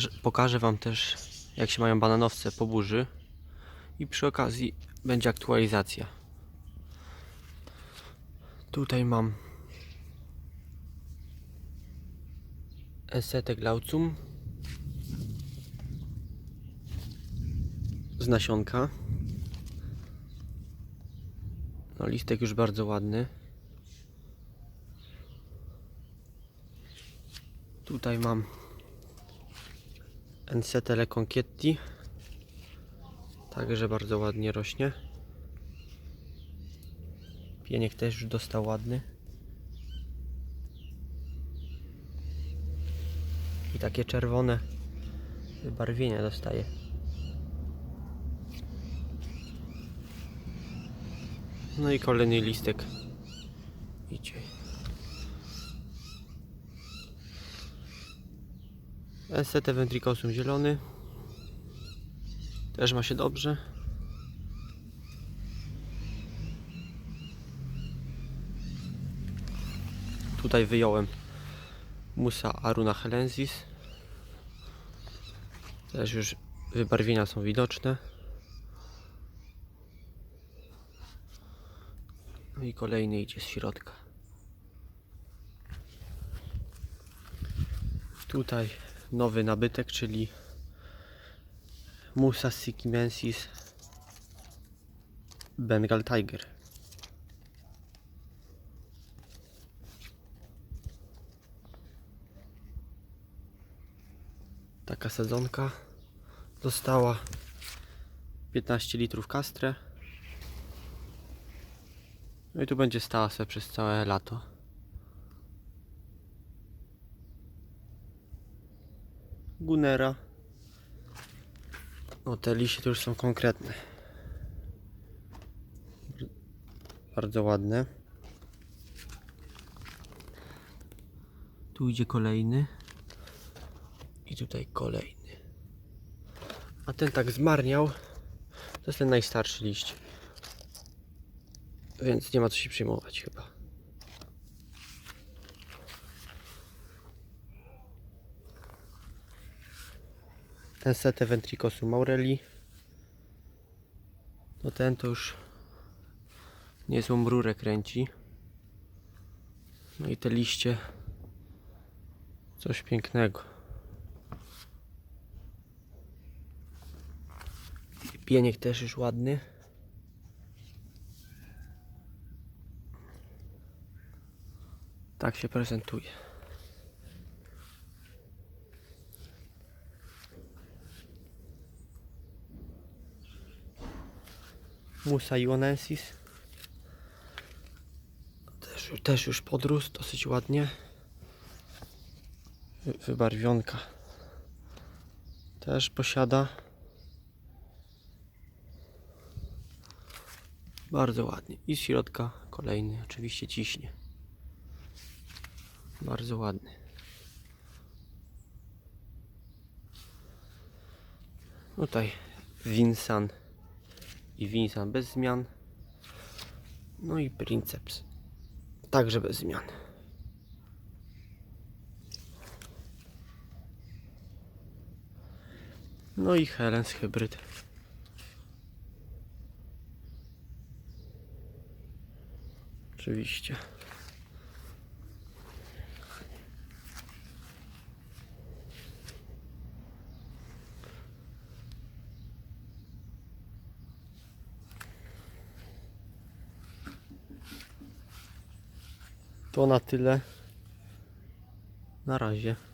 Pokażę, pokażę Wam też, jak się mają bananowce po burzy. I przy okazji będzie aktualizacja. Tutaj mam Esetę glaucum z nasionka. No listek już bardzo ładny. Tutaj mam Ensetele Conchietti. Także bardzo ładnie rośnie. Pieniek też już dostał ładny. I takie czerwone barwienia dostaje. No i kolejny listek idzie. SCT ventricosum zielony. Też ma się dobrze. Tutaj wyjąłem Musa Aruna helensis. Też już wybarwienia są widoczne. No i kolejny idzie z środka. Tutaj nowy nabytek, czyli Musa sikimensis Bengal Tiger. Taka sezonka dostała 15 litrów kastrę. No i tu będzie stała sobie przez całe lato. Gunera. No te liście to już są konkretne. Bardzo ładne. Tu idzie kolejny. I tutaj kolejny. A ten tak zmarniał. To jest ten najstarszy liść. Więc nie ma co się przejmować chyba. Ten setę ventricosum maureli. No ten to już niezłą rurę kręci. No i te liście coś pięknego. Pieniek też już ładny. Tak się prezentuje. Musa ionensis. Też, też już podrósł dosyć ładnie. Wy- Wybarwionka też posiada. Bardzo ładnie. I z środka kolejny oczywiście ciśnie. Bardzo ładny. Tutaj Winsan i Winsan bez zmian. No i Princeps także bez zmian. No i Helens hybryd. Oczywiście. To na tyle. Na razie.